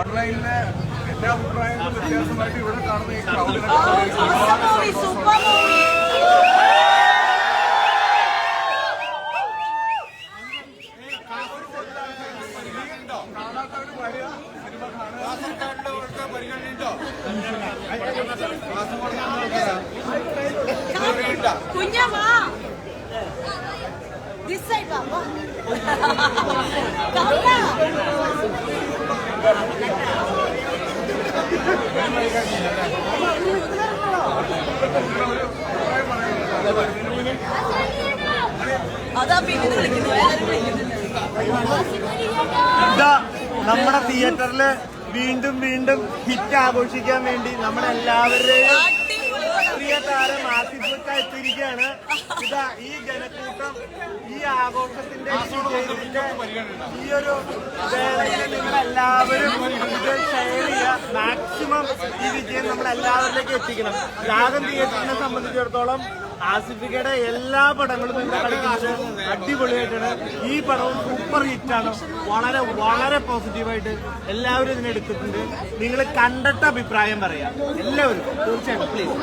ഓൺലൈനിലെ എന്റെ അഭിപ്രായത്തിൽ വ്യത്യാസമായിട്ട് ഇവിടെ കാണുന്ന ഈ ക്രൗഡിനൊക്കെ കുഞ്ഞമ്മാ. ദിസ് സൈഡ് വാ. അതാ നമ്മുടെ തിയേറ്ററിൽ വീണ്ടും വീണ്ടും ഹിറ്റ് ആഘോഷിക്കാൻ വേണ്ടി നമ്മളെല്ലാവരുടെയും. പ്രിയ താരം ആസിഫക്ക എത്തിയിരിക്കുകയാണ് ഇതാ ഈ ജനക്കൂട്ടം ഈ ആഘോഷത്തിന്റെ ഈ ഒരു വേളയിൽ നിങ്ങളെല്ലാവരും ഇത് ഷെയർ ചെയ്യുക. മാക്സിമം ഈ വിജയം നമ്മൾ എല്ലാവരിലേക്ക് എത്തിക്കണം. രാഗം തിയേറ്ററിനെ സംബന്ധിച്ചിടത്തോളം ആസിഫിക്കയുടെ എല്ലാ പടങ്ങളും എന്താ കളിക്കുന്നത് അടിപൊളിയായിട്ടാണ്. ഈ പടവും സൂപ്പർ ഹിറ്റാണ് വളരെ വളരെ പോസിറ്റീവായിട്ട് എല്ലാവരും ഇതിനെ എടുത്തിട്ടുണ്ട്. നിങ്ങൾ കണ്ടിട്ട് അഭിപ്രായം പറയാം. എല്ലാവരും തീർച്ചയായിട്ടും പ്ലീസ്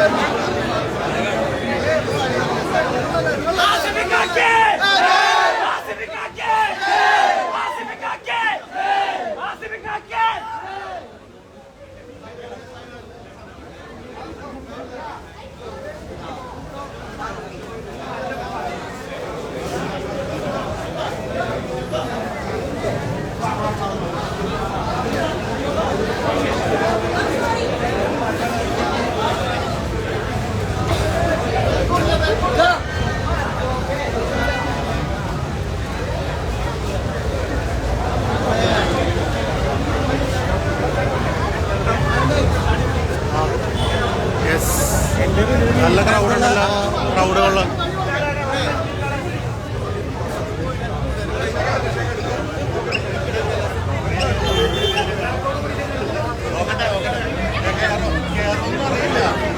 Bye. നല്ല ക്രൗഡുണ്ടല്ലോ ക്രൗഡുകളിൽ ും